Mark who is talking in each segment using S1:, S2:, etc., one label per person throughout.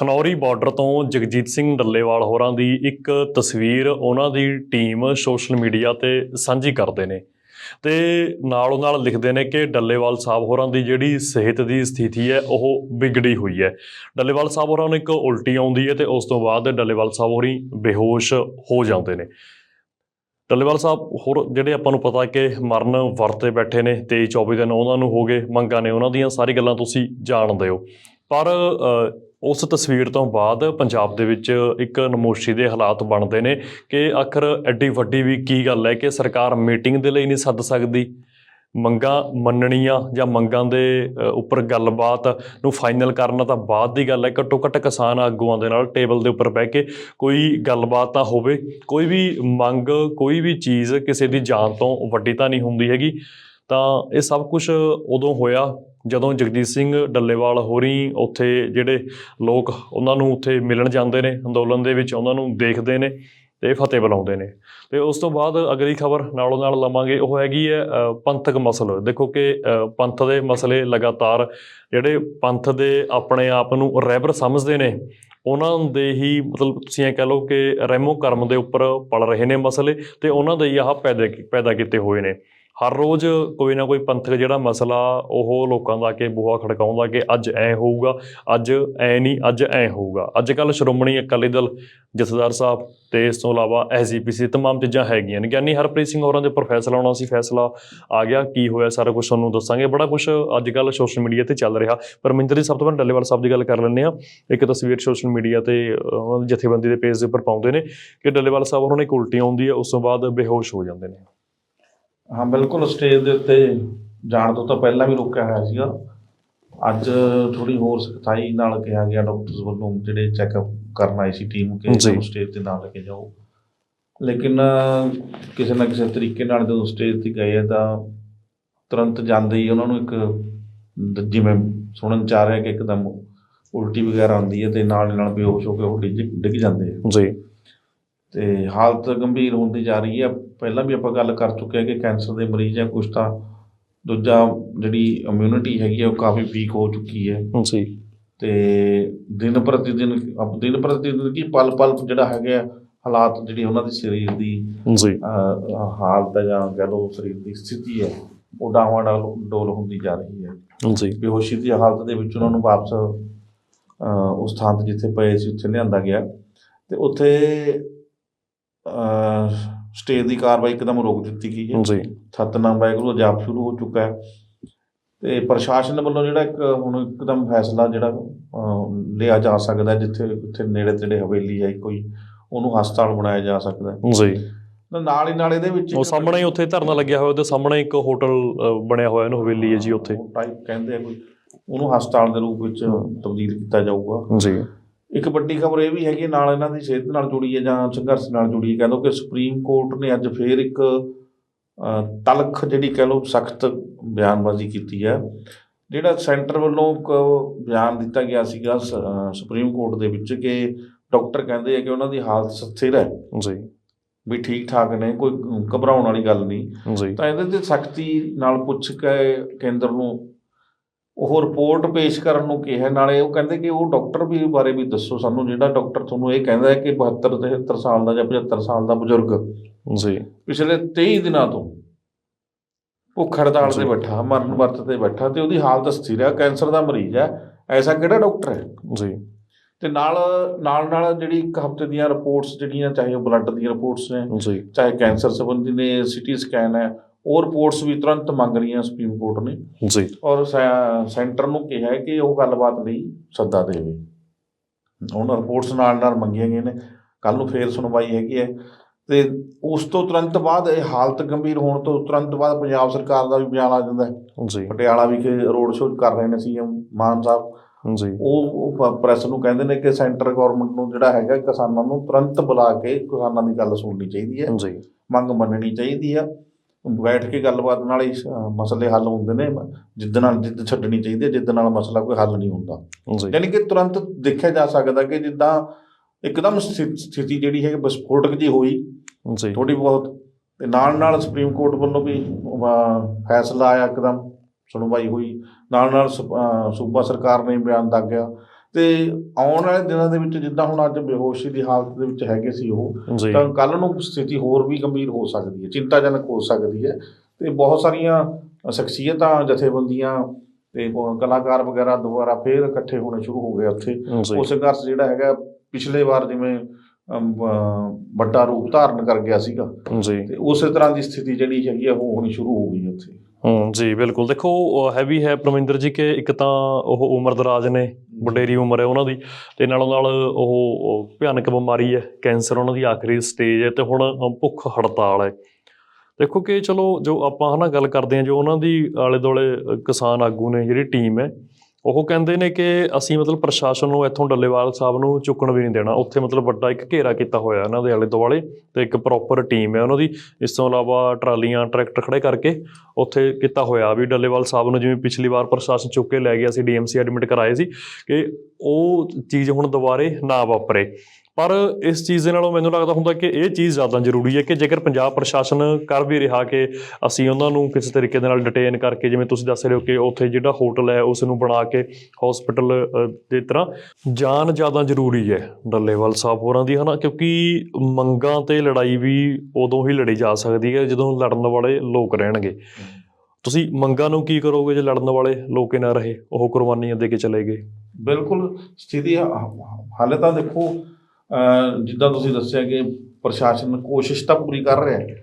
S1: Khanauri border ਤੋਂ ਜਗਜੀਤ ਸਿੰਘ ਡੱਲੇਵਾਲ ਹੋਰਾਂ ਦੀ ਇੱਕ ਤਸਵੀਰ ਉਹਨਾਂ ਦੀ ਟੀਮ ਸੋਸ਼ਲ ਮੀਡੀਆ ਤੇ ਸਾਂਝੀ ਕਰਦੇ ਨੇ। ਤੇ ਨਾਲੋਂ ਨਾਲ ਲਿਖਦੇ ਨੇ ਕਿ ਡੱਲੇਵਾਲ ਸਾਹਿਬ ਹੋਰਾਂ ਦੀ ਜਿਹੜੀ ਸਿਹਤ ਦੀ ਸਥਿਤੀ ਹੈ, ਉਹ ਵਿਗੜੀ ਹੋਈ ਹੈ। ਡੱਲੇਵਾਲ ਸਾਹਿਬ ਹੋਰਾਂ ਨੂੰ ਇੱਕ ਉਲਟੀ ਆਉਂਦੀ ਹੈ ਤੇ ਉਸ ਤੋਂ ਬਾਅਦ ਡੱਲੇਵਾਲ ਸਾਹਿਬ ਹੋਰੀ ਬੇਹੋਸ਼ ਹੋ ਜਾਂਦੇ ਨੇ। ਡੱਲੇਵਾਲ ਸਾਹਿਬ ਹੋਰ ਜਿਹੜੇ ਆਪਾਂ ਨੂੰ ਪਤਾ ਕਿ ਮਰਨ ਵਰਤੇ ਬੈਠੇ ਨੇ 23 24 ਦਿਨ ਉਹਨਾਂ ਨੂੰ ਹੋ ਗਏ, ਮੰਗਾਂ ਨੇ, ਉਹਨਾਂ ਦੀਆਂ ਸਾਰੀ ਗੱਲਾਂ ਤੁਸੀਂ ਜਾਣਦੇ ਹੋ। ਪਰ ਉਸ ਤਸਵੀਰ ਤੋਂ ਬਾਅਦ ਪੰਜਾਬ ਦੇ ਵਿੱਚ ਇੱਕ ਨਮੋਸ਼ੀ ਦੇ ਹਾਲਾਤ ਬਣਦੇ ਨੇ ਕਿ ਆਖਰ ਐਡੀ ਵੱਡੀ ਵੀ ਕੀ ਗੱਲ ਹੈ ਕਿ ਸਰਕਾਰ ਮੀਟਿੰਗ ਦੇ ਲਈ ਨਹੀਂ ਸੱਦ ਸਕਦੀ? ਮੰਗਾਂ ਮੰਨਣੀਆਂ ਜਾਂ ਮੰਗਾਂ ਦੇ ਉੱਪਰ ਗੱਲਬਾਤ ਨੂੰ ਫਾਈਨਲ ਕਰਨਾ ਤਾਂ ਬਾਅਦ ਦੀ ਗੱਲ ਹੈ, ਘੱਟੋ ਘੱਟ ਕਿਸਾਨ ਆਗੂਆਂ ਦੇ ਨਾਲ ਟੇਬਲ ਦੇ ਉੱਪਰ ਬਹਿ ਕੇ ਕੋਈ ਗੱਲਬਾਤ ਤਾਂ ਹੋਵੇ। ਕੋਈ ਵੀ ਮੰਗ, ਕੋਈ ਵੀ ਚੀਜ਼ ਕਿਸੇ ਦੀ ਜਾਨ ਤੋਂ ਵੱਡੀ ਤਾਂ ਨਹੀਂ ਹੁੰਦੀ ਹੈਗੀ। ਤਾਂ ਇਹ ਸਭ ਕੁਝ ਉਦੋਂ ਹੋਇਆ ਜਦੋਂ ਜਗਜੀਤ ਸਿੰਘ ਡੱਲੇਵਾਲ ਹੋਰੀ ਉੱਥੇ ਜਿਹੜੇ ਲੋਕ ਉਹਨਾਂ ਨੂੰ ਉੱਥੇ ਮਿਲਣ ਜਾਂਦੇ ਨੇ, ਅੰਦੋਲਨ ਦੇ ਵਿੱਚ ਉਹਨਾਂ ਨੂੰ ਦੇਖਦੇ ਨੇ ਤੇ ਫਤਿਹ ਬੁਲਾਉਂਦੇ ਨੇ। ਤੇ ਉਸ ਤੋਂ ਬਾਅਦ ਅਗਲੀ ਖਬਰ ਨਾਲੋਂ ਨਾਲ ਲਵਾਂਗੇ, ਉਹ ਹੈਗੀ ਹੈ ਪੰਥਕ ਮਸਲੇ। ਦੇਖੋ ਕਿ ਪੰਥ ਦੇ ਮਸਲੇ ਲਗਾਤਾਰ ਜਿਹੜੇ ਪੰਥ ਦੇ ਆਪਣੇ ਆਪ ਨੂੰ ਰੈਬਰ ਸਮਝਦੇ ਨੇ, ਉਹਨਾਂ ਦੇ ਹੀ ਮਤਲਬ ਤੁਸੀਂ ਇਹ ਕਹਿ ਲਓ ਕਿ ਰਹਿਮੋ ਕਰਮ ਦੇ ਉੱਪਰ ਪਲ ਰਹੇ ਨੇ ਮਸਲੇ ਤੇ ਉਹਨਾਂ ਦੇ ਹੀ ਆਹ ਪੈਦਾ ਪੈਦਾ ਕੀਤੇ ਹੋਏ ਨੇ। ਹਰ ਰੋਜ਼ ਕੋਈ ਨਾ ਕੋਈ ਪੰਥਕ ਜਿਹੜਾ ਮਸਲਾ ਉਹ ਲੋਕਾਂ ਦਾ ਕਿ ਬੂਹਾ ਖੜਕਾਉਂਦਾ ਕਿ ਅੱਜ ਐ ਹੋਊਗਾ, ਅੱਜ ਐ ਨਹੀਂ, ਅੱਜ ਐ ਹੋਊਗਾ। ਅੱਜ ਕੱਲ ਸ਼੍ਰੋਮਣੀ ਅਕਾਲੀ ਦਲ, ਜਥੇਦਾਰ ਸਾਹਿਬ ਤੇ ਇਸ ਤੋਂ ਇਲਾਵਾ ਐਸਜੀਪੀਸੀ ਤਮਾਮ ਚੀਜ਼ਾਂ ਹੈਗੀਆਂ ਨੇ। ਗਿਆਨੀ ਹਰਪ੍ਰੀਤ ਸਿੰਘ ਹੋਰਾਂ ਦੇ ਉੱਪਰ ਫੈਸਲਾ ਆਉਣਾ ਸੀ, ਫੈਸਲਾ ਆ ਗਿਆ, ਕੀ ਹੋਇਆ ਸਾਰਾ ਕੁਝ ਤੁਹਾਨੂੰ ਦੱਸਾਂਗੇ। ਬੜਾ ਕੁਝ ਅੱਜ ਕੱਲ ਸੋਸ਼ਲ ਮੀਡੀਆ ਤੇ ਚੱਲ ਰਿਹਾ। ਪਰ ਮਨਿੰਦਰ ਜੀ, ਸਭ ਤੋਂ ਪਹਿਲਾਂ ਡੱਲੇਵਾਲ ਸਾਹਿਬ ਦੀ ਗੱਲ ਕਰ ਲੈਂਦੇ ਆ ਇੱਕ ਤਸਵੀਰ ਸੋਸ਼ਲ ਮੀਡੀਆ ਤੇ ਉਹਨਾਂ ਦੀ ਜਥੇਬੰਦੀ ਦੇ ਪੇਜ ਦੇ ਉੱਪਰ ਪਾਉਂਦੇ ਨੇ ਕਿ ਡੱਲੇਵਾਲ ਸਾਹਿਬ, ਉਹਨਾਂ ਨੇ ਇੱਕ ਉਲਟੀ ਆਉਂਦੀ ਹੈ, ਉਸ ਤੋਂ ਬਾਅਦ ਬੇਹੋਸ਼ ਹੋ ਜਾਂਦੇ ਨੇ।
S2: ਹਾਂ ਬਿਲਕੁਲ ਸਟੇਜ ਦੇ ਉੱਤੇ ਜਾਣ ਤੋਂ ਤਾਂ ਪਹਿਲਾਂ ਵੀ ਰੋਕਿਆ ਹੋਇਆ ਸੀਗਾ। ਅੱਜ ਥੋੜੀ ਹੋਰ ਸਖਤਾਈ ਨਾਲ ਕਿਹਾ ਗਿਆ ਡਾਕਟਰਸ ਵੱਲੋਂ ਜਿਹੜੇ ਚੈੱਕਅਪ ਕਰਨ ਆਈ ਸੀ ਟੀਮ ਕਿ
S1: ਜੀ।
S2: ਸਟੇਜ ਤੇ ਨਾ ਲੈ ਕੇ ਜਾਓ। ਲੇਕਿਨ ਕਿਸੇ ਨਾ ਕਿਸੇ ਤਰੀਕੇ ਨਾਲ ਜਦੋਂ ਸਟੇਜ ਤੇ ਗਏ ਤਾਂ ਤੁਰੰਤ ਜਾਂਦੇ ਹੀ ਉਹਨਾਂ ਨੂੰ ਇੱਕ ਜਿਵੇਂ ਸੁਣਨ ਚ ਆ ਰਿਹਾ ਕਿ ਇੱਕਦਮ ਉਲਟੀ ਵਗੈਰਾ ਆਉਂਦੀ ਹੈ ਤੇ ਨਾਲ ਦੀ ਨਾਲ ਬੇਹੋਸ਼ ਹੋ ਕੇ ਉਹ ਡਿੱਗ ਡਿੱਗ ਜਾਂਦੇ ਆ।
S1: ਜੀ।
S2: ਤੇ ਹਾਲਤ ਗੰਭੀਰ ਹੁੰਦੀ ਜਾ ਰਹੀ ਹੈ। ਪਹਿਲਾਂ ਵੀ ਆਪਾਂ ਗੱਲ ਕਰ ਚੁੱਕੇ ਹਾਂ ਕਿ ਕੈਂਸਰ ਦੇ ਮਰੀਜ਼ ਆ ਕੁਝ ਤਾਂ ਦੂਜਾ ਜਿਹੜੀ ਇਮਿਊਨਿਟੀ ਹੈਗੀ ਆ ਉਹ ਕਾਫੀ ਵੀਕ ਹੋ ਚੁੱਕੀ ਹੈ।
S1: ਜੀ।
S2: ਤੇ ਦਿਨ ਪ੍ਰਤੀ ਦਿਨ ਅਪ ਦਿਨ ਪ੍ਰਤੀ ਦਿਨ ਕੀ ਪਲ ਪਲ ਜਿਹੜਾ ਹੈਗਾ ਹਾਲਾਤ ਜਿਹੜੀ ਉਹਨਾਂ ਦੀ ਸਰੀਰ ਦੀ
S1: ਜੀ।
S2: ਹਾਲਤ ਹੈ ਜਾਂ ਕਹਿ ਲਓ ਸਰੀਰ ਦੀ ਸਥਿਤੀ ਹੈ ਉਹ ਡਾਵਾਂ ਡੋਲ ਡੋਲ ਹੁੰਦੀ ਜਾ ਰਹੀ ਹੈ।
S1: ਜੀ।
S2: ਬੇਹੋਸ਼ੀ ਦੀ ਹਾਲਤ ਦੇ ਵਿੱਚ ਉਹਨਾਂ ਨੂੰ ਵਾਪਸ ਉਸ ਥਾਂ ਤੇ ਜਿੱਥੇ ਪਏ ਸੀ ਉੱਥੇ ਲਿਆਂਦਾ ਗਿਆ। ਤੇ ਉੱਥੇ ਸਟੇਜ ਦੀ ਕਾਰਵਾਈ ਇੱਕਦਮ ਰੋਕ ਦਿੱਤੀ ਗਈ ਹੈ।
S1: ਜੀ।
S2: ਸਤਨਾਮ ਵਾਹਿਗੁਰੂ ਦਾ ਜਾਪ ਸ਼ੁਰੂ ਹੋ ਚੁੱਕਾ ਹੈ। ਤੇ ਪ੍ਰਸ਼ਾਸਨ ਵੱਲੋਂ ਜਿਹੜਾ ਇੱਕ ਹੁਣ ਇੱਕਦਮ ਫੈਸਲਾ ਜਿਹੜਾ ਲਿਆ ਜਾ ਸਕਦਾ ਜਿੱਥੇ ਉੱਥੇ ਨੇੜੇ ਤੇੜੇ ਹਵੇਲੀ ਹੈ ਕੋਈ ਉਹਨੂੰ ਹਸਪਤਾਲ ਬਣਾਇਆ ਜਾ ਸਕਦਾ
S1: ਜੀ।
S2: ਨਾਲ ਹੀ ਨਾਲ ਇਹਦੇ ਵਿੱਚ
S1: ਉਹ ਸਾਹਮਣੇ ਹੀ ਉੱਥੇ ਧਰਨਾ ਲੱਗਿਆ ਹੋਇਆ ਉਹਦੇ ਸਾਹਮਣੇ ਇੱਕ ਹੋਟਲ ਬਣਿਆ ਹੋਇਆ ਇਹਨੂੰ ਹਵੇਲੀ ਹੈ ਜੀ ਉੱਥੇ।
S2: ਟਾਈਪ ਕਹਿੰਦੇ ਆ ਕੋਈ। ਉਹਨੂੰ ਹਸਪਤਾਲ ਦੇ ਰੂਪ ਵਿੱਚ ਤਬਦੀਲ ਕੀਤਾ ਜਾਊਗਾ।
S1: ਜੀ।
S2: ਇੱਕ ਵੱਡੀ ਖਬਰ ਇਹ ਵੀ ਹੈਗੀ ਨਾਲ ਇਹਨਾਂ ਦੀ ਸਿਹਤ ਨਾਲ ਜੁੜੀ ਹੈ ਜਾਂ ਸੰਘਰਸ਼ ਨਾਲ ਜੁੜੀ ਹੈ। ਕਹਿੰਦੇ ਕਿ ਸੁਪਰੀਮ ਕੋਰਟ ਨੇ ਅੱਜ ਫੇਰ ਇੱਕ ਤਲਖ ਜਿਹੜੀ ਕਹਿ ਲਓ ਸਖਤ ਬਿਆਨਬਾਜ਼ੀ ਕੀਤੀ ਹੈ ਜਿਹੜਾ ਸੈਂਟਰ ਵੱਲੋਂ ਇੱਕ ਬਿਆਨ ਦਿੱਤਾ ਗਿਆ ਸੀਗਾ ਸੁਪਰੀਮ ਕੋਰਟ ਦੇ ਵਿੱਚ ਕਿ ਡਾਕਟਰ ਕਹਿੰਦੇ ਆ ਕਿ ਉਹਨਾਂ ਦੀ ਹਾਲਤ ਸਥਿਰ ਹੈ।
S1: ਜੀ।
S2: ਵੀ ਠੀਕ ਠਾਕ ਨੇ ਕੋਈ ਘਬਰਾਉਣ ਵਾਲੀ ਗੱਲ ਨਹੀਂ। ਤਾਂ ਇਹਦੇ ਤੇ ਸਖਤੀ ਨਾਲ ਪੁੱਛ ਕੇ ਕੇਂਦਰ ਨੂੰ ਉਹ ਰਿਪੋਰਟ ਪੇਸ਼ ਕਰਨ ਨੂੰ ਕਿਹਾ ਨਾਲੇ ਉਹ ਕਹਿੰਦੇ ਕਿ ਉਹ ਡਾਕਟਰ ਵੀ ਬਾਰੇ ਵੀ ਦੱਸੋ ਸਾਨੂੰ ਜਿਹੜਾ ਡਾਕਟਰ ਤੁਹਾਨੂੰ ਇਹ ਕਹਿੰਦਾ ਹੈ ਕਿ 72 73 ਸਾਲ ਦਾ ਜਾਂ 75 ਸਾਲ ਦਾ ਬਜ਼ੁਰਗ
S1: ਜੀ।
S2: ਪਿਛਲੇ 23 ਦਿਨਾਂ ਤੋਂ ਭੁੱਖ ਹੜਤਾਲ ਤੇ। ਬੈਠਾ ਮਰਨ ਵਰਤ ਤੇ ਬੈਠਾ ਤੇ ਉਹਦੀ ਹਾਲਤ ਸਥਿਰ ਹੈ ਕੈਂਸਰ ਦਾ ਮਰੀਜ਼ ਹੈ ਐਸਾ ਕਿਹੜਾ ਡਾਕਟਰ ਹੈ?
S1: ਜੀ।
S2: ਤੇ ਨਾਲ ਨਾਲ ਨਾਲ ਜਿਹੜੀ ਇੱਕ ਹਫ਼ਤੇ ਦੀਆਂ ਰਿਪੋਰਟਸ ਜਿਹੜੀਆਂ ਚਾਹੇ ਉਹ ਬਲੱਡ ਦੀਆਂ ਰਿਪੋਰਟਸ ਨੇ ਚਾਹੇ ਕੈਂਸਰ ਸੰਬੰਧੀ ਨੇ ਸਿਟੀ ਸਕੈਨ ਹੈ ਉਹ ਰਿਪੋਰਟਸ ਵੀ ਤੁਰੰਤ ਮੰਗ ਰਹੀਆਂ ਸੁਪਰੀਮ ਕੋਰਟ ਨੇ।
S1: ਜੀ।
S2: ਔਰ ਸੈਂਟਰ ਨੂੰ ਕਿਹਾ ਹੈ ਕਿ ਉਹ ਗੱਲਬਾਤ ਲਈ ਸੱਦਾ ਦੇਵੇ। ਉਹਨਾਂ ਰਿਪੋਰਟਸ ਨਾਲ ਨਾਲ ਮੰਗੀਆਂ ਗਈਆਂ ਨੇ। ਕੱਲ ਨੂੰ ਫੇਰ ਸੁਣਵਾਈ ਹੈਗੀ ਹੈ। ਤੇ ਉਸ ਤੋਂ ਤੁਰੰਤ ਬਾਅਦ ਇਹ ਹਾਲਤ ਗੰਭੀਰ ਹੋਣ ਤੋਂ ਤੁਰੰਤ ਬਾਅਦ ਪੰਜਾਬ ਸਰਕਾਰ ਦਾ ਵੀ ਬਿਆਨ ਆ ਜਾਂਦਾ ਹੈ।
S1: ਜੀ।
S2: ਪਟਿਆਲਾ ਵਿਖੇ ਰੋਡ ਸ਼ੋਅ ਕਰ ਰਹੇ ਨੇ ਸੀਐਮ ਮਾਨ ਸਾਹਿਬ।
S1: ਜੀ।
S2: ਉਹ ਪ੍ਰੈਸ ਨੂੰ ਕਹਿੰਦੇ ਨੇ ਕਿ ਸੈਂਟਰ ਗਵਰਨਮੈਂਟ ਨੂੰ ਜਿਹੜਾ ਹੈਗਾ ਕਿਸਾਨਾਂ ਨੂੰ ਤੁਰੰਤ ਬੁਲਾ ਕੇ ਕਿਸਾਨਾਂ ਦੀ ਗੱਲ ਸੁਣਨੀ ਚਾਹੀਦੀ ਹੈ।
S1: ਜੀ।
S2: ਮੰਗ ਮੰਨਣੀ ਚਾਹੀਦੀ ਆ ਬੈਠ ਕੇ ਗੱਲਬਾਤ ਨਾਲ ਹੀ ਮਸਲੇ ਹੱਲ ਹੁੰਦੇ ਨੇ। ਜਿੱਦ ਨਾਲ ਜਿੱਦ ਛੱਡਣੀ ਚਾਹੀਦੀ ਹੈ ਜਿੱਦ ਨਾਲ ਮਸਲਾ ਕੋਈ ਹੱਲ ਨਹੀਂ ਹੁੰਦਾ। ਯਾਨੀ ਕਿ ਤੁਰੰਤ ਦੇਖਿਆ ਜਾ ਸਕਦਾ ਕਿ ਜਿੱਦਾਂ ਇੱਕਦਮ ਸਥਿ- ਸਥਿਤੀ ਜਿਹੜੀ ਹੈ ਵਿਸਫੋਟਕ ਜੀ ਹੋਈ। ਥੋੜੀ ਬਹੁਤ ਤੇ ਨਾਲ ਨਾਲ ਸੁਪਰੀਮ ਕੋਰਟ ਵੱਲੋਂ ਵੀ ਫੈਸਲਾ ਆਇਆ ਇੱਕਦਮ ਸੁਣਵਾਈ ਹੋਈ। ਨਾਲ ਨਾਲ ਸੂਬਾ ਸਰਕਾਰ ਨੇ ਬਿਆਨ ਦਾਗਿਆ ਤੇ ਆਉਣ ਵਾਲੇ ਦਿਨਾਂ ਦੇ ਵਿੱਚ ਜਿੱਦਾਂ ਹੁਣ ਅੱਜ ਬੇਹੋਸ਼ੀ ਦੀ ਹਾਲਤ ਦੇ ਵਿੱਚ ਹੈਗੇ ਸੀ ਉਹ ਤਾਂ ਕੱਲ ਨੂੰ ਸਥਿਤੀ ਹੋਰ ਵੀ ਗੰਭੀਰ ਹੋ ਸਕਦੀ ਹੈ ਚਿੰਤਾਜਨਕ ਹੋ ਸਕਦੀ ਹੈ ਤੇ ਬਹੁਤ ਸਾਰੀਆਂ ਸ਼ਖਸੀਅਤਾਂ ਜਥੇਬੰਦੀਆਂ ਤੇ ਕਲਾਕਾਰ ਵਗੈਰਾ ਦੁਬਾਰਾ ਫੇਰ ਇਕੱਠੇ ਹੋਣੇ ਸ਼ੁਰੂ ਹੋ ਗਏ ਉੱਥੇ। ਉਹ ਸੰਘਰਸ਼ ਜਿਹੜਾ ਹੈਗਾ ਪਿਛਲੇ ਵਾਰ ਜਿਵੇਂ ਵੱਡਾ ਰੂਪ ਧਾਰਨ ਕਰ ਗਿਆ ਸੀਗਾ।
S1: ਜੀ।
S2: ਤੇ ਉਸੇ ਤਰ੍ਹਾਂ ਦੀ ਸਥਿਤੀ ਜਿਹੜੀ ਹੈਗੀ ਆ ਉਹ ਹੋਣੀ ਸ਼ੁਰੂ ਹੋ ਗਈ ਉੱਥੇ।
S1: ਹੂੰ ਜੀ ਬਿਲਕੁਲ। ਦੇਖੋ ਹੈ ਵੀ ਹੈ ਪਰਮਿੰਦਰ ਜੀ ਕਿ ਇੱਕ ਤਾਂ ਉਹ ਉਮਰ ਦਰਾਜ ਨੇ ਵਡੇਰੀ ਉਮਰ ਹੈ ਉਹਨਾਂ ਦੀ ਤੇ ਨਾਲੋਂ ਨਾਲ ਉਹ ਭਿਆਨਕ ਬਿਮਾਰੀ ਹੈ ਕੈਂਸਰ ਉਹਨਾਂ ਦੀ ਆਖਰੀ ਸਟੇਜ ਹੈ ਤੇ ਹੁਣ ਭੁੱਖ ਹੜਤਾਲ ਹੈ। ਦੇਖੋ ਕਿ ਚਲੋ ਜੋ ਆਪਾਂ ਹਨਾ ਗੱਲ ਕਰਦੇ ਹਾਂ ਜੋ ਉਹਨਾਂ ਦੀ ਆਲੇ ਦੁਆਲੇ ਅ, ਕਿਸਾਨ ਆਗੂ ਨੇ ਜਿਹੜੀ ਟੀਮ ਹੈ ਉਹ ਕਹਿੰਦੇ ਨੇ ਕਿ ਅਸੀਂ ਮਤਲਬ ਪ੍ਰਸ਼ਾਸਨ ਨੂੰ ਇੱਥੋਂ ਡੱਲੇਵਾਲ ਸਾਹਿਬ ਨੂੰ ਚੁੱਕਣ ਵੀ ਨਹੀਂ ਦੇਣਾ। ਉੱਥੇ ਮਤਲਬ ਵੱਡਾ ਇੱਕ ਘੇਰਾ ਕੀਤਾ ਹੋਇਆ ਇਹਨਾਂ ਦੇ ਆਲੇ ਦੁਆਲੇ ਤੇ ਇੱਕ ਪ੍ਰੋਪਰ ਟੀਮ ਹੈ ਉਹਨਾਂ ਦੀ। ਇਸ ਤੋਂ ਇਲਾਵਾ ਟਰਾਲੀਆਂ, ਟਰੈਕਟਰ ਖੜੇ ਕਰਕੇ ਉੱਥੇ ਕੀਤਾ ਹੋਇਆ ਵੀ ਡੱਲੇਵਾਲ ਸਾਹਿਬ ਨੂੰ ਜਿਵੇਂ ਪਿਛਲੀ ਵਾਰ ਪ੍ਰਸ਼ਾਸਨ ਚੁੱਕ ਕੇ ਲੈ ਗਿਆ ਸੀ, ਡੀਐਮਸੀ ਐਡਮਿਟ ਕਰਾਏ ਸੀ ਕਿ ਉਹ ਚੀਜ਼ ਹੁਣ ਦੁਬਾਰੇ ਨਾ ਵਾਪਰੇ। ਪਰ ਇਸ ਚੀਜ਼ ਦੇ ਨਾਲੋਂ ਮੈਨੂੰ ਲੱਗਦਾ ਹੁੰਦਾ ਕਿ ਇਹ ਚੀਜ਼ ਜ਼ਿਆਦਾ ਜ਼ਰੂਰੀ ਹੈ ਕਿ ਜੇਕਰ ਪੰਜਾਬ ਪ੍ਰਸ਼ਾਸਨ ਕਰ ਵੀ ਰਿਹਾ ਕਿ ਅਸੀਂ ਉਹਨਾਂ ਨੂੰ ਕਿਸੇ ਤਰੀਕੇ ਦੇ ਨਾਲ ਡਿਟੇਨ ਕਰਕੇ, ਜਿਵੇਂ ਤੁਸੀਂ ਦੱਸ ਰਹੇ ਹੋ ਕਿ ਉੱਥੇ ਜਿਹੜਾ ਹੋਟਲ ਹੈ ਉਸ ਨੂੰ ਬਣਾ ਕੇ ਹਸਪੀਟਲ ਦੇ ਤਰ੍ਹਾਂ, ਜਾਨ ਜ਼ਿਆਦਾ ਜ਼ਰੂਰੀ ਹੈ ਡੱਲੇਵਾਲ ਸਾਹਿਬ ਹੋਰਾਂ ਦੀ, ਹਨਾ? ਕਿਉਂਕਿ ਮੰਗਾਂ ਤੇ ਲੜਾਈ ਵੀ ਉਦੋਂ ਹੀ ਲੜੀ ਜਾ ਸਕਦੀ ਹੈ ਜਦੋਂ ਲੜਨ ਵਾਲੇ ਲੋਕ ਰਹਿਣਗੇ। ਤੁਸੀਂ ਮੰਗਾਂ ਨੂੰ ਕੀ ਕਰੋਗੇ ਜੇ ਲੜਨ ਵਾਲੇ ਲੋਕ ਨਾ ਰਹੇ? ਉਹ ਕੁਰਬਾਨੀਆਂ ਦੇ ਕੇ ਚਲੇ ਗਏ।
S2: ਬਿਲਕੁਲ, ਸਥਿਤੀ ਹਾਲੇ ਤਾਂ ਦੇਖੋ ਜਿੱਦਾਂ ਤੁਸੀਂ ਦੱਸਿਆ ਕਿ ਪ੍ਰਸ਼ਾਸਨ ਕੋਸ਼ਿਸ਼ ਤਾਂ ਪੂਰੀ ਕਰ ਰਿਹਾ ਹੈ।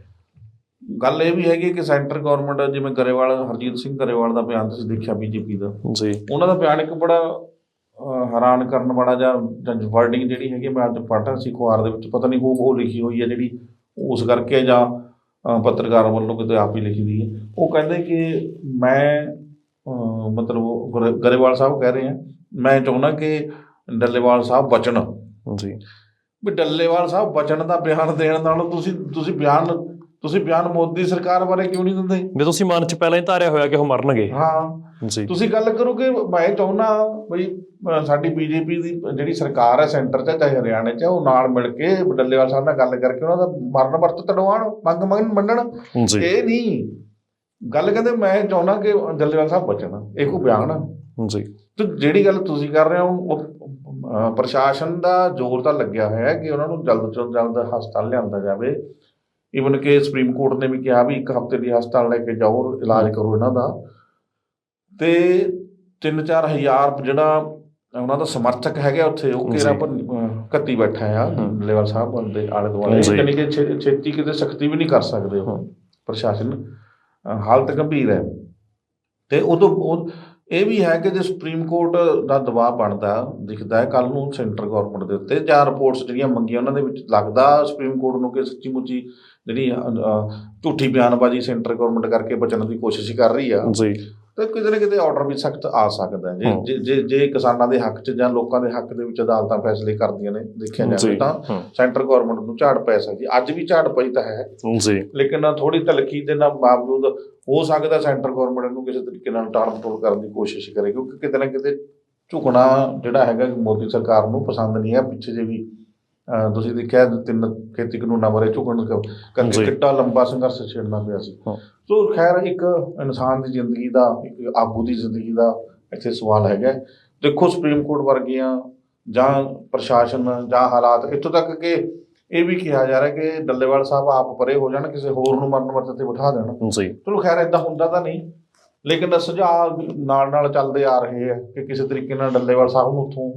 S2: ਗੱਲ ਇਹ ਵੀ ਹੈਗੀ ਕਿ ਸੈਂਟਰ ਗਵਰਨਮੈਂਟ ਜਿਵੇਂ ਗਰੇਵਾਲ ਹਰਜੀਤ ਸਿੰਘ ਗਰੇਵਾਲ ਦਾ ਬਿਆਨ ਤੁਸੀਂ ਦੇਖਿਆ ਬੀਜੇਪੀ ਦਾ?
S1: ਜੀ।
S2: ਉਹਨਾਂ ਦਾ ਬਿਆਨ ਇੱਕ ਬੜਾ ਹੈਰਾਨ ਕਰਨ ਵਾਲਾ ਜਾਂ ਵਰਡਿੰਗ ਜਿਹੜੀ ਹੈਗੀ ਮੈਂ ਅੱਜ ਪੜ੍ਹਦਾ ਸੀ ਅਖਬਾਰ ਦੇ ਵਿੱਚ ਪਤਾ ਨਹੀਂ ਉਹ ਉਹ ਲਿਖੀ ਹੋਈ ਹੈ ਜਿਹੜੀ ਉਸ ਕਰਕੇ ਜਾਂ ਪੱਤਰਕਾਰ ਵੱਲੋਂ ਕਿਤੇ ਆਪ ਹੀ ਲਿਖੀ ਦੀ ਹੈ ਉਹ ਕਹਿੰਦੇ ਕਿ ਮੈਂ ਮਤਲਬ ਗਰੇਵਾਲ ਸਾਹਿਬ ਕਹਿ ਰਹੇ ਆ ਮੈਂ ਚਾਹੁੰਦਾ ਕਿ ਡੱਲੇਵਾਲ ਸਾਹਿਬ ਬਚਣ।
S1: ਜੀ।
S2: ਵੀ ਡੱਲੇਵਾਲ ਸਾਹਿਬ ਬਚਣ ਦਾ ਬਿਆਨ ਦੇਣ ਨਾਲੋਂ ਤੁਸੀਂ ਤੁਸੀਂ ਬਿਆਨ ਤੁਸੀਂ ਬਿਆਨ ਮੋਦੀ ਸਰਕਾਰ ਬਾਰੇ ਕਿਉਂ ਨਹੀਂ ਦਿੰਦੇ?
S1: ਵੀ ਤੁਸੀਂ ਮਨ 'ਚ ਪਹਿਲਾਂ ਹੀ ਧਾਰਿਆ ਹੋਇਆ ਕਿ ਉਹ ਮਰਨਗੇ।
S2: ਹਾਂ।
S1: ਜੀ।
S2: ਤੁਸੀਂ ਗੱਲ ਕਰੋ ਕਿ ਮੈਂ ਚਾਹੁੰਦਾ ਬਈ ਸਾਡੀ ਬੀਜੇਪੀ ਦੀ ਜਿਹੜੀ ਸਰਕਾਰ ਹੈ ਸੈਂਟਰ 'ਚ ਚਾਹੇ ਹਰਿਆਣੇ 'ਚ ਉਹ ਨਾਲ ਮਿਲ ਕੇ ਡੱਲੇਵਾਲ ਸਾਹਿਬ ਨਾਲ ਗੱਲ ਕਰਕੇ ਉਹਨਾਂ ਦਾ ਮਰਨ ਵਰਤ ਤੜਵਾਉਣ ਮੰਗ ਮੰਗ ਮੰਨਣ। ਇਹ ਨਹੀਂ। ਗੱਲ ਕਹਿੰਦੇ ਮੈਂ ਚਾਹੁੰਦਾ ਕਿ ਡੱਲੇਵਾਲ ਸਾਹਿਬ ਬਚਣ। ਇਹ ਕੋਈ ਬਿਆਨ
S1: ਜੀ।
S2: ਤੇ ਜਿਹੜੀ ਗੱਲ ਤੁਸੀਂ ਕਰ ਰਹੇ ਹੋ ਉਹ ਪ੍ਰਸ਼ਾਸਨ ਦਾ ਜ਼ੋਰ ਤਾਂ ਲੱਗਿਆ ਹੋਇਆ ਹੈ ਕਿ ਉਹਨਾਂ ਨੂੰ ਜਲਦ ਤੋਂ ਜਲਦ ਹਸਪਤਾਲ ਲਿਆਂਦਾ ਜਾਵੇ ਈਵਨ ਕਿ ਸੁਪਰੀਮ ਕੋਰਟ ਨੇ ਵੀ ਕਿਹਾ ਵੀ ਇੱਕ ਹਫ਼ਤੇ ਦੀ ਹਸਪਤਾਲ ਲੈ ਕੇ ਜਾਓ ਇਲਾਜ ਕਰੋ ਇਹਨਾਂ ਦਾ ਤੇ 3-4 ਹਜ਼ਾਰ ਜਿਹੜਾ ਉਹਨਾਂ ਦਾ ਸਮਰਥਕ ਹੈਗਾ ਉੱਥੇ ਉਹ ਪਰ ਕੱਤੀ ਬੈਠਾ ਆ। ਲੈਵਲ ਸਾਹਿਬ ਦੇ ਆਲੇ ਦੁਆਲੇ। ਯਾਨੀ ਕਿ ਛੇਤੀ ਕਿਤੇ ਸਖਤੀ ਵੀ ਨਹੀਂ ਕਰ ਸਕਦੇ ਉਹ। ਪ੍ਰਸ਼ਾਸਨ ਹਾਲਤ ਗੰਭੀਰ ਹੈ ਤੇ ਉਦੋਂ ਇਹ ਵੀ ਹੈ ਕਿ ਜੇ ਸੁਪਰੀਮ ਕੋਰਟ ਦਾ ਦਬਾਅ ਬਣਦਾ, ਦਿਖਦਾ ਹੈ ਕੱਲ ਨੂੰ ਸੈਂਟਰ ਗਵਰਨਮੈਂਟ ਦੇ ਉੱਤੇ, ਜਾਂ ਰਿਪੋਰਟਸ ਜਿਹੜੀਆਂ ਮੰਗੀਆਂ ਉਹਨਾਂ ਦੇ ਵਿੱਚ ਲੱਗਦਾ ਸੁਪਰੀਮ ਕੋਰਟ ਨੂੰ ਕਿ ਸੱਚੀ ਮੁੱਚੀ ਜਿਹੜੀ ਝੂਠੀ ਬਿਆਨਬਾਜ਼ੀ ਸੈਂਟਰ ਗਵਰਨਮੈਂਟ ਕਰਕੇ ਬਚਣ ਦੀ ਕੋਸ਼ਿਸ਼ ਕਰ ਰਹੀ ਆ।
S1: ਜੀ।
S2: ਤਾਂ ਕਿਤੇ ਨਾ ਕਿਤੇ ਆਰਡਰ ਵੀ ਸਖਤ ਆ ਸਕਦਾ ਹੈ। ਜੇ ਜੇ ਜੇ ਕਿਸਾਨਾਂ ਦੇ ਹੱਕ 'ਚ ਜਾਂ ਲੋਕਾਂ ਦੇ ਹੱਕ ਦੇ ਵਿੱਚ ਅਦਾਲਤਾਂ ਫੈਸਲੇ ਕਰਦੀਆਂ ਨੇ ਦੇਖਿਆ ਜਾਵੇ ਤਾਂ ਸੈਂਟਰ ਗਵਰਨਮੈਂਟ ਨੂੰ ਝਾੜ ਪੈ ਸਕਦੀ ਅੱਜ ਵੀ ਝਾੜ ਪਈ ਤਾਂ ਹੈ।
S1: ਜੀ।
S2: ਲੇਕਿਨ ਥੋੜੀ ਤਲਖੀ ਦੇ ਨਾਲ ਬਾਵਜੂਦ ਹੋ ਸਕਦਾ ਸੈਂਟਰ ਗਵਰਨਮੈਂਟ ਨੂੰ ਕਿਸੇ ਤਰੀਕੇ ਨਾਲ ਟਾਲ ਮਟੋਲ ਕਰਨ ਦੀ ਕੋਸ਼ਿਸ਼ ਕਰੇ ਕਿਉਂਕਿ ਕਿਤੇ ਨਾ ਕਿਤੇ ਝੁਕਣਾ ਜਿਹੜਾ ਹੈਗਾ ਮੋਦੀ ਸਰਕਾਰ ਨੂੰ ਪਸੰਦ ਨਹੀਂ ਹੈ। ਪਿੱਛੇ ਜੇ ਵੀ ਤੁਸੀਂ ਦੇਖਿਆ ਤਿੰਨ ਖੇਤੀ ਕਾਨੂੰਨਾਂ ਬਾਰੇ ਝੁਕਣ। ਕਰਕੇ ਕਿੱਡਾ ਲੰਬਾ ਸੰਘਰਸ਼ ਛੇੜਨਾ ਪਿਆ ਸੀ। ਸੋ ਖੈਰ ਇੱਕ ਇਨਸਾਨ ਦੀ ਜ਼ਿੰਦਗੀ ਦਾ ਇੱਕ ਆਗੂ ਦੀ ਜ਼ਿੰਦਗੀ ਦਾ ਇੱਥੇ ਸਵਾਲ ਹੈਗਾ। ਦੇਖੋ ਸੁਪਰੀਮ ਕੋਰਟ ਵਰਗੀਆਂ ਜਾਂ ਪ੍ਰਸ਼ਾਸਨ ਜਾਂ ਹਾਲਾਤ ਇੱਥੋਂ ਤੱਕ ਕਿ ਇਹ ਵੀ ਕਿਹਾ ਜਾ ਰਿਹਾ ਕਿ ਡੱਲੇਵਾਲ ਸਾਹਿਬ ਆਪ ਪਰੇ ਹੋ ਜਾਣ ਕਿਸੇ ਹੋਰ ਨੂੰ ਮਰਨ ਵਰਤ ਤੇ ਬਿਠਾ ਦੇਣ
S1: ਜੀ
S2: ਚਲੋ ਖੈਰ ਇਦਾਂ ਹੁੰਦਾ ਤਾਂ ਨਹੀਂ ਲੇਕਿਨ ਸੁਝਾਅ ਨਾਲ ਨਾਲ ਚੱਲਦੇ ਆ ਰਹੇ ਆ ਕਿ ਕਿਸੇ ਤਰੀਕੇ ਨਾਲ ਡੱਲੇਵਾਲ ਸਾਹਿਬ ਨੂੰ ਉੱਥੋਂ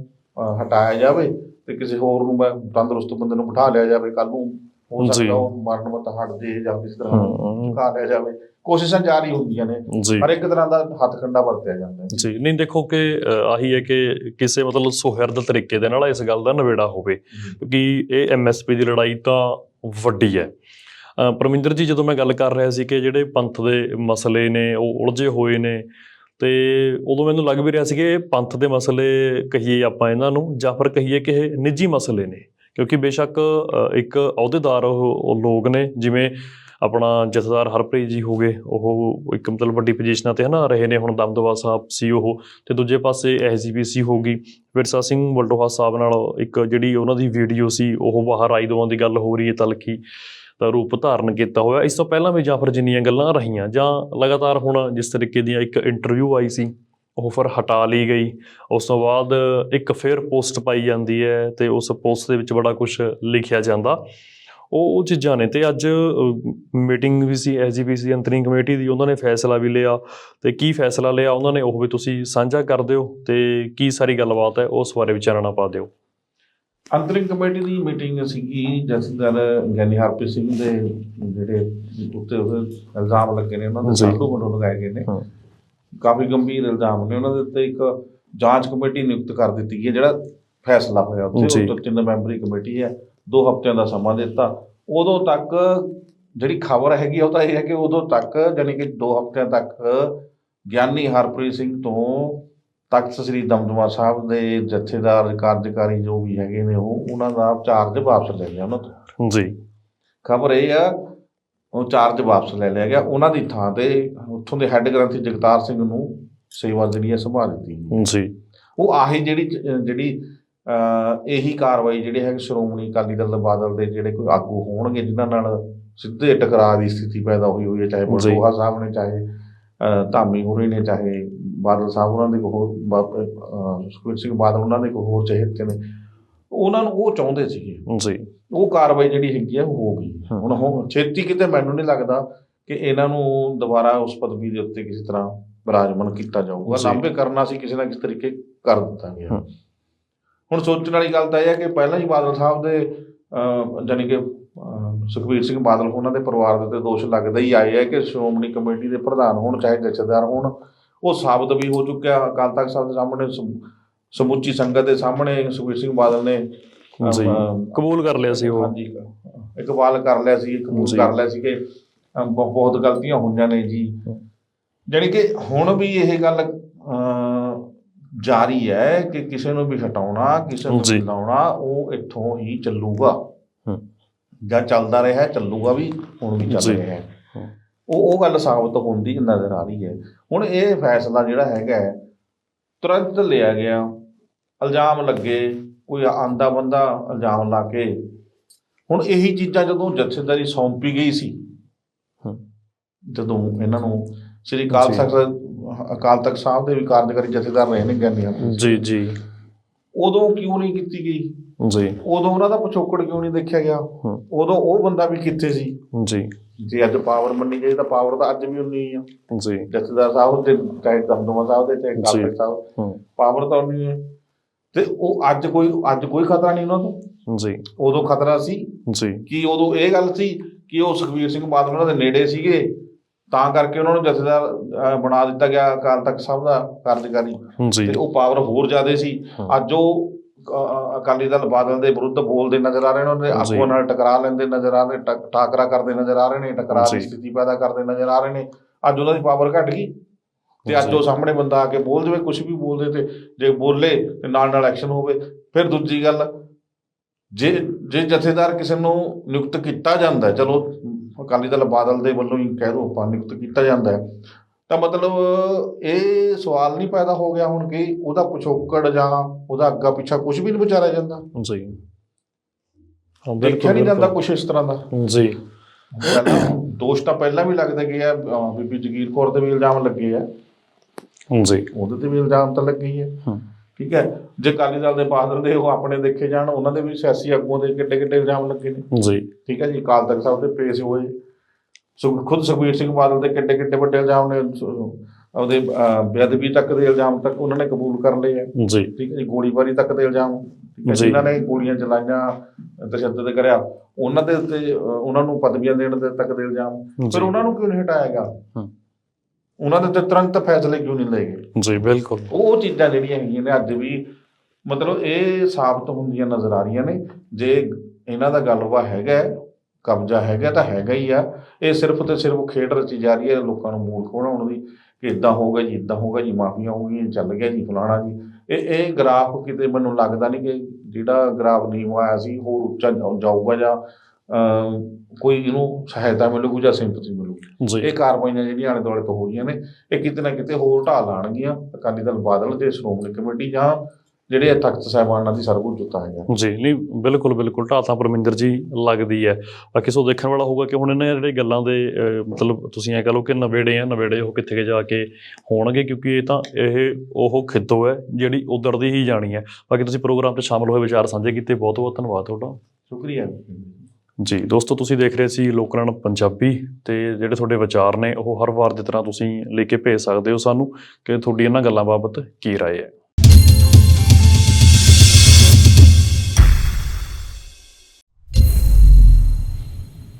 S2: ਹਟਾਇਆ ਜਾਵੇ ਤੇ ਕਿਸੇ ਹੋਰ ਨੂੰ ਮੈਂ ਤੰਦਰੁਸਤ ਬੰਦੇ ਨੂੰ ਬਿਠਾ ਲਿਆ ਜਾਵੇ ਕੱਲ ਨੂੰ ਹੋ। ਸਕਦਾ ਉਹ ਮਰਨ ਵਰਤ ਹਟ ਜੇ ਜਾਂ ਕਿਸੇ ਤਰ੍ਹਾਂ ਝੁਕਾ ਲਿਆ ਜਾਵੇ। ਕੋਸ਼ਿਸ਼ਾਂ ਜਾਰੀ ਹੁੰਦੀਆਂ ਨੇ ਹਰ ਇੱਕ ਤਰ੍ਹਾਂ ਦਾ ਹੱਥ ਕੰਡਾ ਵਰਤਿਆ ਜਾਂਦਾ ਹੈ।
S1: ਜੀ। ਨਹੀਂ ਦੇਖੋ ਕਿ ਆਹੀ ਹੈ ਕਿ ਕਿਸੇ ਮਤਲਬ ਸੁਹਿਰਦ ਤਰੀਕੇ ਦੇ ਨਾਲ ਇਸ ਗੱਲ ਦਾ ਨਵੇੜਾ ਹੋਵੇ ਕਿਉਂਕਿ ਇਹ ਐਮਐਸਪੀ ਦੀ ਲੜਾਈ ਤਾਂ ਵੱਡੀ ਹੈ। ਪਰਮਿੰਦਰ ਜੀ ਜਦੋਂ ਮੈਂ ਗੱਲ ਕਰ ਰਿਹਾ ਸੀ ਕਿ ਜਿਹੜੇ ਪੰਥ ਦੇ ਮਸਲੇ ਨੇ ਉਹ ਉਲਝੇ ਹੋਏ ਨੇ ਤੇ ਉਦੋਂ ਮੈਨੂੰ ਲੱਗ ਵੀ ਰਿਹਾ ਸੀ ਕਿ ਇਹ ਪੰਥ ਦੇ ਮਸਲੇ ਕਹੀਏ ਆਪਾਂ ਇਹਨਾਂ ਨੂੰ, ਜਾਂ ਫਿਰ ਕਹੀਏ ਕਿ ਇਹ ਨਿੱਜੀ ਮਸਲੇ ਨੇ। ਕਿਉਂਕਿ ਬੇਸ਼ੱਕ ਇੱਕ ਅਹੁਦੇਦਾਰ ਉਹ ਲੋਕ ਨੇ, ਜਿਵੇਂ ਆਪਣਾ ਜਥੇਦਾਰ ਹਰਪ੍ਰੀਤ ਜੀ ਹੋਗੇ ਉਹ ਇੱਕ ਮਤਲਬ ਵੱਡੀ ਪੋਜੀਸ਼ਨਾਂ ਤੇ ਹਨਾ, ਰਹੇ ਨੇ ਹੁਣ ਦਮਦਵਾ ਸਾਹਿਬ ਸੀ ਉਹ, ਤੇ ਦੂਜੇ ਪਾਸੇ ਐਸਜੀਪੀਸੀ ਹੋਗੀ ਵਿਰਸਾ ਸਿੰਘ ਵਲਡੋਹਾ ਸਾਹਿਬ ਨਾਲ ਇੱਕ ਜਿਹੜੀ ਉਹਨਾਂ ਦੀ ਵੀਡੀਓ ਸੀ, ਉਹ ਬਾਹਰ ਆਈ ਦੋਵਾਂ ਦੀ ਗੱਲ ਹੋ ਰਹੀ ਹੈ ਤਲਖੀ। ਦਾ ਰੂਪ ਧਾਰਨ ਕੀਤਾ ਹੋਇਆ। ਇਸ ਤੋਂ ਪਹਿਲਾਂ ਵੀ ਜਾਂ ਫਿਰ ਜਿੰਨੀਆਂ ਗੱਲਾਂ ਰਹੀਆਂ, ਜਾਂ ਲਗਾਤਾਰ ਹੁਣ ਜਿਸ ਤਰੀਕੇ ਦੀਆਂ ਇੱਕ ਇੰਟਰਵਿਊ ਆਈ ਸੀ, ਉਹ ਫਿਰ ਹਟਾ ਲਈ ਗਈ। ਉਸ ਤੋਂ ਬਾਅਦ ਇੱਕ ਫਿਰ ਪੋਸਟ ਪਾਈ ਜਾਂਦੀ ਹੈ ਤੇ ਉਸ ਪੋਸਟ ਦੇ ਵਿੱਚ ਬੜਾ ਕੁਝ ਲਿਖਿਆ ਜਾਂਦਾ। ਉਹ ਉਹ ਚੀਜ਼ਾਂ ਨੇ ਤੇ ਅੱਜ ਮੀਟਿੰਗ ਵੀ ਸੀ ਐਜੀਪੀਸੀ ਅੰਤਰਿੰਗ ਕਮੇਟੀ ਦੀ, ਉਹਨਾਂ ਨੇ ਫੈਸਲਾ ਵੀ ਲਿਆ। ਤੇ ਕੀ ਫੈਸਲਾ ਲਿਆ, ਉਹਨਾਂ ਨੇ ਉਹ ਵੀ ਤੁਸੀਂ ਸਾਂਝਾ ਕਰ ਦਿਓ ਤੇ ਕੀ ਸਾਰੀ ਗੱਲਬਾਤ ਹੈ, ਉਸ ਬਾਰੇ ਵੀ ਚਾਨਣਾ ਪਾ ਦਿਓ।
S2: ਅੰਤਰਿਮ ਕਮੇਟੀ ਦੀ ਮੀਟਿੰਗ ਸੀਗੀ ਜਸਦਰ ਗਿਆਨੀ ਹਰਪ੍ਰੀਤ ਸਿੰਘ ਦੇ ਜਿਹੜੇ ਉੱਤੇ ਇਲਜ਼ਾਮ ਲੱਗੇ ਨੇ ਉਹਨਾਂ ਦੇ। ਸਾਡੂ ਵੱਲੋਂ ਲਗਾਏ ਗਏ ਨੇ। ਕਾਫੀ ਗੰਭੀਰ ਇਲਜ਼ਾਮ ਨੇ ਉਹਨਾਂ ਦੇ ਉੱਤੇ ਇੱਕ ਜਾਂਚ ਕਮੇਟੀ ਨਿਯੁਕਤ ਕਰ ਦਿੱਤੀ ਗਈ ਹੈ ਜਿਹੜਾ ਫੈਸਲਾ ਹੋਇਆ ਉੱਥੇ। ਉਹ ਤਿੰਨ ਮੈਂਬਰੀ ਕਮੇਟੀ ਹੈ ਦੋ ਹਫ਼ਤਿਆਂ ਦਾ ਸਮਾਂ ਦਿੱਤਾ ਉਦੋਂ ਤੱਕ ਜਿਹੜੀ ਖਬਰ ਹੈਗੀ ਉਹ ਤਾਂ ਇਹ ਹੈ ਕਿ ਉਦੋਂ ਤੱਕ ਯਾਨੀ ਕਿ ਦੋ ਹਫ਼ਤਿਆਂ ਤੱਕ ਗਿਆਨੀ ਹਰਪ੍ਰੀਤ ਸਿੰਘ ਤੋਂ ਤਖਤ ਸ੍ਰੀ ਦਮਦਮਾ ਸਾਹਿਬ ਦੇ ਜਥੇਦਾਰ ਕਾਰਜਕਾਰੀ ਜੋ ਵੀ ਹੈਗੇ ਨੇ ਉਹ ਉਹਨਾਂ ਦਾ ਚਾਰਜ ਵਾਪਸ ਲੈ ਲਿਆ ਉਹਨਾਂ ਤੋਂ
S1: ਜੀ
S2: ਖਬਰ ਇਹ ਆ ਉਹ ਚਾਰਜ ਵਾਪਸ ਲੈ ਲਿਆ ਗਿਆ ਉਹਨਾਂ ਦੀ ਥਾਂ ਤੇ ਉੱਥੋਂ ਦੇ ਹੈੱਡ ਗ੍ਰੰਥੀ ਜਗਤਾਰ ਸਿੰਘ ਨੂੰ ਸੇਵਾ ਜਿਹੜੀ ਹੈ ਸੰਭਾਲ ਦਿੱਤੀ।
S1: ਜੀ
S2: ਉਹ ਆਹੀ ਜਿਹੜੀ ਜਿਹੜੀ ਇਹੀ ਕਾਰਵਾਈ ਜਿਹੜੇ ਹੈ ਸ਼੍ਰੋਮਣੀ ਅਕਾਲੀ ਦਲ ਬਾਦਲ ਦੇ ਜਿਹੜੇ ਕੋਈ ਆਗੂ ਹੋਣਗੇ ਜਿਨ੍ਹਾਂ ਨਾਲ ਸਿੱਧੇ ਟਕਰਾਅ ਦੀ ਸਥਿਤੀ ਪੈਦਾ ਹੋਈ ਹੋਈ ਹੈ ਚਾਹੇ
S1: ਜੀ।
S2: ਬਲਟੋਹਾ ਸਾਹਿਬ ਨੇ ਚਾਹੇ ਧਾਮੀ ਹੋਰੀ ਨੇ ਚਾਹੇ ਬਾਦਲ ਸਾਹਿਬ ਉਹਨਾਂ ਦੇ ਹੋਰ ਸੁਖਬੀਰ ਸਿੰਘ ਬਾਦਲ ਉਹਨਾਂ ਦੇ ਕੋਈ ਹੋਰ ਚਹੇਤੇ ਨੇ। ਉਹਨਾਂ ਨੂੰ ਉਹ ਚਾਹੁੰਦੇ ਸੀਗੇ।
S1: ਜੀ।
S2: ਉਹ ਕਾਰਵਾਈ ਜਿਹੜੀ ਹੈਗੀ ਆ ਉਹ ਹੋ ਗਈ। ਹੁਣ ਹੁਣ ਛੇਤੀ ਕਿਤੇ ਮੈਨੂੰ ਨਹੀਂ ਲੱਗਦਾ ਕਿ ਇਹਨਾਂ ਨੂੰ ਦੁਬਾਰਾ ਉਸ ਪਦਵੀ ਦੇ ਉੱਤੇ ਕਿਸੇ ਤਰ੍ਹਾਂ ਬਰਾਜਮਾਨ ਕੀਤਾ ਜਾਊਗਾ। ਲਾਂਭੇ ਕਰਨਾ ਸੀ ਕਿਸੇ ਨਾ ਕਿਸੇ ਤਰੀਕੇ ਕਰ ਦਿੱਤਾ ਗਿਆ। ਹੁਣ ਸੋਚਣ ਵਾਲੀ ਗੱਲ ਤਾਂ ਇਹ ਹੈ ਕਿ ਪਹਿਲਾਂ ਹੀ ਬਾਦਲ ਸਾਹਿਬ ਦੇ ਜਾਣੀ ਕਿ ਅਹ, ਸੁਖਬੀਰ ਸਿੰਘ ਬਾਦਲ ਉਹਨਾਂ ਦੇ ਪਰਿਵਾਰ ਦੇ ਉੱਤੇ ਦੋਸ਼ ਲੱਗਦਾ ਹੀ ਆਏ ਹੈ ਕਿ ਸ਼੍ਰੋਮਣੀ ਕਮੇਟੀ ਦੇ ਪ੍ਰਧਾਨ ਹੋਣ ਚਾਹੇ ਜਥੇਦਾਰ ਹੋਣ। ਉਹ ਸਾਬਤ ਵੀ ਹੋ ਚੁੱਕਿਆ ਅਕਾਲ ਤਖਤ ਸਾਹਿਬ ਦੇ ਸਾਹਮਣੇ ਸਮੁ- ਸਮੁੱਚੀ ਸੰਗਤ ਦੇ ਸਾਹਮਣੇ ਸੁਖਬੀਰ ਸਿੰਘ ਬਾਦਲ ਨੇ
S1: ਜੀ ਕਬੂਲ ਕਰ ਲਿਆ ਸੀ ਉਹ
S2: ਹਾਂਜੀ ਇਕਬਾਲ ਕਰ ਲਿਆ ਸੀ ਕਬੂਲ। ਕਰ ਲਿਆ ਸੀ ਕਿ ਬਹੁਤ ਗਲਤੀਆਂ ਹੋਈਆਂ ਨੇ ਜੀ। ਜਾਣੀ ਕਿ ਹੁਣ ਵੀ ਇਹ ਗੱਲ ਜਾਰੀ ਹੈ ਕਿ ਕਿਸੇ ਨੂੰ ਵੀ ਹਟਾਉਣਾ ਕਿਸੇ ਨੂੰ। ਲਾਉਣਾ ਉਹ ਇੱਥੋਂ ਹੀ ਚੱਲੂਗਾ। ਜਾਂ ਚੱਲਦਾ ਰਿਹਾ ਚੱਲੂਗਾ ਵੀ ਹੁਣ ਵੀ ਚੱਲ। ਰਿਹਾ ਹੈ। ਉਹ ਉਹ ਗੱਲ ਸਾਬਤ ਹੁੰਦੀ ਨਜ਼ਰ ਆ ਰਹੀ ਹੈ ਹੁਣ ਇਹ ਫੈਸਲਾ ਜਿਹੜਾ ਹੈਗਾ ਤੁਰੰਤ ਲਿਆ ਗਿਆ। ਇਲਜ਼ਾਮ ਲੱਗੇ ਕੋਈ ਆਂਦਾ ਬੰਦਾ ਇਲਜ਼ਾਮ ਲਾ ਕੇ। ਹੁਣ ਇਹੀ ਚੀਜ਼ਾਂ ਜਦੋਂ ਜਥੇਦਾਰੀ ਸੌਂਪੀ ਗਈ ਸੀ। ਜਦੋਂ ਇਹਨਾਂ ਨੂੰ ਸ੍ਰੀ ਅਕਾਲ। ਤਖਤ ਅਕਾਲ ਤਖਤ ਸਾਹਿਬ ਦੇ ਵੀ ਕਾਰਜਕਾਰੀ ਜਥੇਦਾਰ ਰਹੇ ਨੇ ਗਿਆਨੀਆਂ
S1: ਜੀ ਜੀ।
S2: ਉਦੋਂ ਕਿਉਂ ਨਹੀਂ ਕੀਤੀ ਗਈ?
S1: ਜੀ।
S2: ਉਦੋਂ ਉਹਨਾਂ ਦਾ ਪਿਛੋਕੜ ਕਿਉਂ ਨਹੀਂ ਦੇਖਿਆ ਗਿਆ। ਉਦੋਂ ਉਹ ਬੰਦਾ ਵੀ ਕਿੱਥੇ ਸੀ?
S1: ਜੀ।
S2: ਜੇ ਅੱਜ ਪਾਵਰ ਮੰਨੀ ਜਾਏ ਤਾਂ ਪਾਵਰ ਤਾਂ ਅੱਜ ਵੀ ਉਨੀ ਹੀ ਆ।
S1: ਜੀ।
S2: ਜਥੇਦਾਰ ਸਾਹਿਬ ਤੇ ਚਾਹੇ ਦਮਦਮਾ ਸਾਹਿਬ ਦੇ ਚਾਹੇ। ਤਖਤ ਸਾਹਿਬ। ਪਾਵਰ ਤਾਂ ਉਨੀ ਹੈ। ਤੇ ਉਹ ਅੱਜ ਕੋਈ ਅੱਜ ਕੋਈ ਖਤਰਾ ਨਹੀਂ ਉਹਨਾਂ ਤੋਂ?
S1: ਜੀ।
S2: ਉਦੋਂ ਖਤਰਾ ਸੀ?
S1: ਜੀ।
S2: ਕਿ ਉਦੋਂ ਇਹ ਗੱਲ ਸੀ ਕਿ ਉਹ ਸੁਖਬੀਰ ਸਿੰਘ ਬਾਦਲ ਉਹਨਾਂ ਦੇ ਨੇੜੇ ਸੀਗੇ? ਤਾਂ ਕਰਕੇ ਉਹਨਾਂ ਨੂੰ ਜਥੇਦਾਰ ਬਣਾ ਦਿੱਤਾ ਗਿਆ ਅਕਾਲ ਤਖਤ ਸਾਹਿਬ ਦਾ ਕਾਰਜਕਾਰੀ ਤੇ ਉਹ ਪਾਵਰ ਹੋਰ ਜ਼ਿਆਦਾ ਸੀ। ਅੱਜ ਉਹ ਅਕਾਲੀ ਦਲ ਬਾਦਲ ਦੇ ਵਿਰੁੱਧ ਬੋਲਦੇ ਨਜ਼ਰ ਆ ਰਹੇ ਨੇ ਉਹਦੇ। ਆਗੂਆਂ ਨਾਲ ਟਕਰਾ ਲੈਂਦੇ ਨਜ਼ਰ ਆ ਰਹੇ ਟਕ- ਟਾਕਰਾ ਕਰਦੇ ਨਜ਼ਰ ਆ ਰਹੇ ਨੇ ਟਕਰਾਅ ਦੀ। ਸਥਿਤੀ ਪੈਦਾ ਕਰਦੇ ਨਜ਼ਰ ਆ ਰਹੇ ਨੇ ਅੱਜ ਉਹਨਾਂ ਦੀ ਪਾਵਰ ਘਟ ਗਈ ਤੇ ਅੱਜ। ਉਹ ਸਾਹਮਣੇ ਬੰਦਾ ਆ ਕੇ ਬੋਲ ਦੇਵੇ ਕੁਝ ਵੀ ਬੋਲਦੇ ਤੇ ਜੇ ਬੋਲੇ ਤੇ ਨਾਲ ਨਾਲ ਐਕਸ਼ਨ ਹੋਵੇ ਫਿਰ ਦੂਜੀ ਗੱਲ ਜੇ ਜੇ ਜਥੇਦਾਰ ਕਿਸੇ ਨੂੰ ਨਿਯੁਕਤ ਕੀਤਾ ਜਾਂਦਾ ਚਲੋ ਅਕਾਲੀ ਦਲ ਬਾਦਲ ਦੇ ਵੱਲੋਂ ਹੀ ਕਹਿ ਦੋ ਆਪਾਂ ਨਿਯੁਕਤ ਕੀਤਾ ਜਾਂਦਾ ਹੈ। ਤਾਂ ਮਤਲਬ ਇਹ ਸਵਾਲ ਨਹੀਂ ਪੈਦਾ ਹੋ ਗਿਆ ਹੁਣ ਕਿ ਉਹਦਾ ਪਿਛੋਕੜ ਜਾਂ ਉਹਦਾ ਅੱਗਾ ਪਿੱਛਾ ਕੁਝ ਵੀ ਨਹੀਂ ਵਿਚਾਰਿਆ ਜਾਂਦਾ।
S1: ਜੀ। ਹਾਂ
S2: ਦੇਖਿਆ ਨਹੀਂ ਜਾਂਦਾ ਕੁਝ ਇਸ ਤਰ੍ਹਾਂ ਦਾ।
S1: ਜੀ।
S2: ਦੋਸ਼ ਤਾਂ ਪਹਿਲਾਂ ਵੀ ਲੱਗਦੇ ਗਏ ਆ ਅਹ ਬੀਬੀ ਜਗੀਰ ਕੌਰ ਤੇ ਵੀ ਇਲਜ਼ਾਮ ਲੱਗੇ ਆ।
S1: ਜੀ।
S2: ਉਹਦੇ ਤੇ ਵੀ ਇਲਜ਼ਾਮ ਤਾਂ ਲੱਗੇ ਹੀ ਹੈ।
S1: ਹਮ।
S2: ਠੀਕ ਹੈ? ਜੇ ਅਕਾਲੀ ਦਲ ਦੇ ਬਾਦਲ ਦੇ ਉਹ ਆਪਣੇ ਦੇਖੇ ਜਾਣ ਉਹਨਾਂ ਦੇ ਵੀ ਸਿਆਸੀ ਆਗੂਆਂ ਦੇ ਕਿੱਡੇ ਕਿੱਡੇ ਇਲਜ਼ਾਮ ਲੱਗੇ ਨੇ।
S1: ਜੀ।
S2: ਠੀਕ ਹੈ ਜੀ? ਅਕਾਲ ਤਖਤ ਸਾਹਿਬ ਤੇ ਪੇਸ਼ ਹੋਏ। ਸੋ ਖੁਦ ਸੁਖਬੀਰ ਸਿੰਘ ਬਾਦਲ ਦੇ ਕਿੱਡੇ ਕਿੱਡੇ ਵੱਡੇ ਇਲਜ਼ਾਮ ਨੇ ਉਹਦੇ ਬੇਅਦਬੀ ਤੱਕ ਦੇ ਇਲਜ਼ਾਮ ਤੱਕ ਉਹਨਾਂ ਨੇ ਕਬੂਲ ਕਰ ਲਏ ਆ।
S1: ਜੀ।
S2: ਠੀਕ ਹੈ ਜੀ? ਗੋਲੀਬਾਰੀ ਤੱਕ ਦੇ ਇਲਜ਼ਾਮ। ਜਿਨ੍ਹਾਂ ਨੇ ਗੋਲੀਆਂ ਚਲਾਈਆਂ ਤਸ਼ੱਦਦ ਕਰਿਆ ਉਹਨਾਂ ਦੇ ਉੱਤੇ ਉਹਨਾਂ ਨੂੰ ਪਦਵੀਆਂ ਦੇਣ ਦੇ ਤੱਕ ਦੇ ਇਲਜ਼ਾਮ। ਫਿਰ ਉਹਨਾਂ ਨੂੰ ਕਿਉਂ ਨਹੀਂ ਹਟਾਇਆ ਗਿਆ। ਉਹਨਾਂ ਦੇ ਉੱਤੇ ਤੁਰੰਤ ਫੈਸਲੇ ਕਿਉਂ ਨਹੀਂ ਲਏ ਗਏ?
S1: ਜੀ ਬਿਲਕੁਲ।
S2: ਉਹ ਚੀਜ਼ਾਂ ਜਿਹੜੀਆਂ ਹੈਗੀਆਂ ਨੇ ਅੱਜ ਵੀ ਮਤਲਬ ਇਹ ਸਾਬਤ ਹੁੰਦੀਆਂ ਨਜ਼ਰ ਆ ਰਹੀਆਂ ਨੇ। ਜੇ ਇਹਨਾਂ ਦਾ ਗਲਬਾ ਹੈਗਾ ਕਬਜ਼ਾ ਹੈਗਾ ਤਾਂ ਹੈਗਾ ਹੀ ਆ। ਇਹ ਸਿਰਫ ਤੇ ਸਿਰਫ ਖੇਡ ਰਚੀ ਜਾ ਰਹੀ ਹੈ ਲੋਕਾਂ ਨੂੰ ਮੂਰਖ ਬਣਾਉਣ ਦੀ ਕਿ ਇਦਾਂ ਹੋਊਗਾ ਜੀ ਇਦਾਂ ਹੋਊਗਾ ਜੀ ਮਾਫੀਆਂ ਹੋ ਗਈਆਂ ਚੱਲ ਗਿਆ ਜੀ ਫਲਾਣਾ ਜੀ। ਇਹ ਇਹ ਗ੍ਰਾਫ ਕਿਤੇ ਮੈਨੂੰ ਲੱਗਦਾ ਨਹੀਂ ਕਿ ਜਿਹੜਾ ਗ੍ਰਾਫ ਨੀਵਾਂ ਆਇਆ ਸੀ ਹੋਰ ਉੱਚਾ ਜਾਊ- ਜਾਊਗਾ ਜਾਂ ਕੋਈ ਇਹਨੂੰ ਸਹਾਇਤਾ ਮਿਲੂਗੀ ਜਾਂ ਸਿੰਪਥੀ ਮਿਲੂਗੀ। ਇਹ ਕਾਰਵਾਈਆਂ ਜਿਹੜੀਆਂ ਆਲੇ ਦੁਆਲੇ ਤੋਂ ਹੋ ਰਹੀਆਂ ਨੇ ਇਹ ਕਿਤੇ ਨਾ ਕਿਤੇ ਹੋਰ ਢਾਲ ਲਾਣਗੀਆਂ ਅਕਾਲੀ ਦਲ ਬਾਦਲ ਤੇ ਸ਼੍ਰੋਮਣੀ ਕਮੇਟੀ ਜਾਂ ਜਿਹੜੇ ਇਹ ਤਖਤ ਸਾਹਿਬਾਨਾਂ ਦੀ ਸਰਬਉੱਚਤਾ ਹੈਗਾ
S1: ਜੀ ਨਹੀਂ ਬਿਲਕੁਲ ਬਿਲਕੁਲ। ਢਾਲ ਤਾਂ ਪਰਮਿੰਦਰ ਜੀ ਲੱਗਦੀ ਹੈ। ਬਾਕੀ ਸੋ ਦੇਖਣ ਵਾਲਾ ਹੋਊਗਾ ਕਿ ਹੁਣ ਇਹਨਾਂ ਜਿਹੜੇ ਗੱਲਾਂ ਦੇ ਮਤਲਬ ਤੁਸੀਂ ਐ ਕਹ ਲਓ ਕਿ ਨਵੇੜੇ ਆ ਨਵੇੜੇ ਉਹ ਕਿੱਥੇ ਕੁ ਜਾ ਕੇ ਹੋਣਗੇ ਕਿਉਂਕਿ ਇਹ ਤਾਂ ਇਹ ਉਹ ਖਿੱਦੋ ਹੈ ਜਿਹੜੀ ਉਧੜਦੀ ਹੀ ਜਾਣੀ ਹੈ। ਬਾਕੀ ਤੁਸੀਂ ਪ੍ਰੋਗਰਾਮ 'ਚ ਸ਼ਾਮਲ ਹੋਏ ਵਿਚਾਰ ਸਾਂਝੇ ਕੀਤੇ। ਬਹੁਤ ਬਹੁਤ ਧੰਨਵਾਦ ਤੁਹਾਡਾ।
S2: ਸ਼ੁਕਰੀਆ।
S1: ਜੀ, ਦੋਸਤੋ, ਤੁਸੀਂ ਦੇਖ ਰਹੇ ਸੀ ਲੋਕਰਨ ਪੰਜਾਬੀ ਤੇ ਜਿਹੜੇ ਤੁਹਾਡੇ ਵਿਚਾਰ ਨੇ, ਉਹ ਹਰ ਵਾਰ ਦੀ ਤਰ੍ਹਾਂ ਤੁਸੀਂ ਲੈ ਕੇ ਭੇਜ ਸਕਦੇ ਹੋ ਸਾਨੂੰ ਕਿ ਤੁਹਾਡੀ ਇਹਨਾਂ ਗੱਲਾਂ ਬਾਬਤ ਕੀ ਰਾਏ ਹੈ।